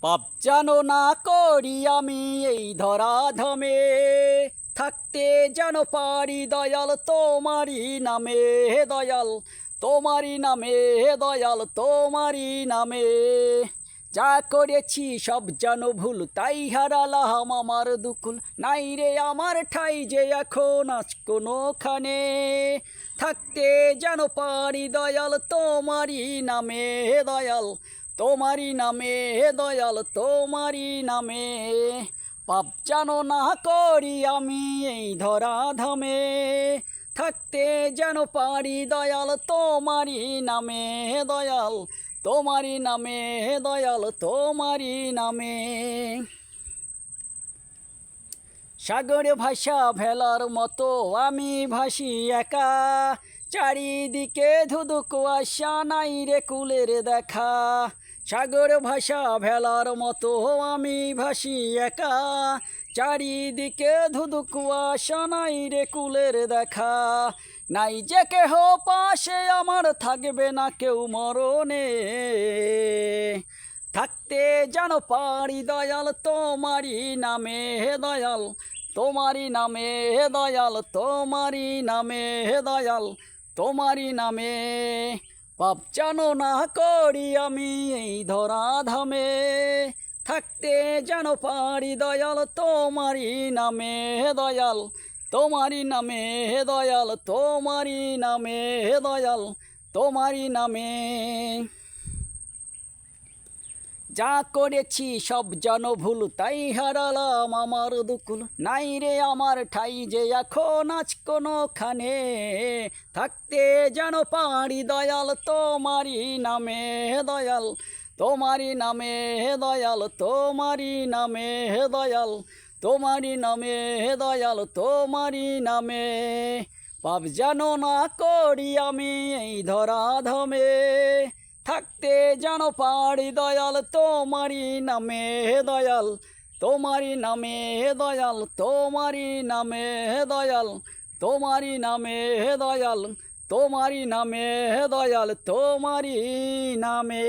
পাপ জানো না করি আমি এই ধরাধামে। থাকতে যেন পারি দয়াল তোমারি নামে, হে দয়াল তোমারি নামে, হে দয়াল তোমারি নামে। যা করেছি সব যেন ভুল, তাই হারালাম আমার দুকুল। নাই রে আমার ঠাই যে এখন আজ কোনোখানে। থাকতে যেন পারি দয়াল তোমারি নামে, হে দয়াল তোমারি নামে, হে দয়াল তোমারি নামে। পাপ জানো না করি আমি এই ধরা ধামে থাকতে যেন পারি দয়াল তোমারি নামে, হে দয়াল তোমারি নামে, হে দয়াল তোমারি নামে। সাগরে ভাষা ভেলার মতো আমি ভাসি একা। চারিদিকে ধুধু কুয়াশা, নাই রে কুলের দেখা। সাগর ভাষা ভেলার মতো আমি ভাসি একা। চারিদিকে ধুধু কুয়াশা, নাই রে কুলের দেখা। নাই যে কেহ পাশে আমার থাকবে না কেউ মরণে। থাকতে যেন পারি দয়াল তোমারি নামে হে দয়াল। তোমারি নামে হে দয়াল তোমারি নামে হে দয়াল। তোমারি নামে পাপ জানো না করি আমি এই ধরা ধামে থাকতে যেন পারি দয়াল তোমারি নামে দয়াল তোমারি নামে দয়াল তোমারি নামে হে দয়াল, তোমারই নামে। যা করেছি সব জন ভুল, তাই হারালাম আমার দুকুল। নাই রে আমার ঠাই যে এখন আজ কোনোখানে। থাকতে যেন পারি দয়াল তোমারি নামে দয়াল তোমারি নামে হে দয়াল তোমারি নামে হে দয়াল তোমারি নামে হে দয়াল তোমারি নামে। পাপ যেন না করি আমি এই ধরা ধমে থাকতে যেন পারি দয়াল তোমারি নামে হে দয়াল তোমারি নামে হে দয়াল তোমারি নামে হে দয়াল তোমারি নামে হে দয়াল তোমারি নামে হে দয়াল তোমারি নামে।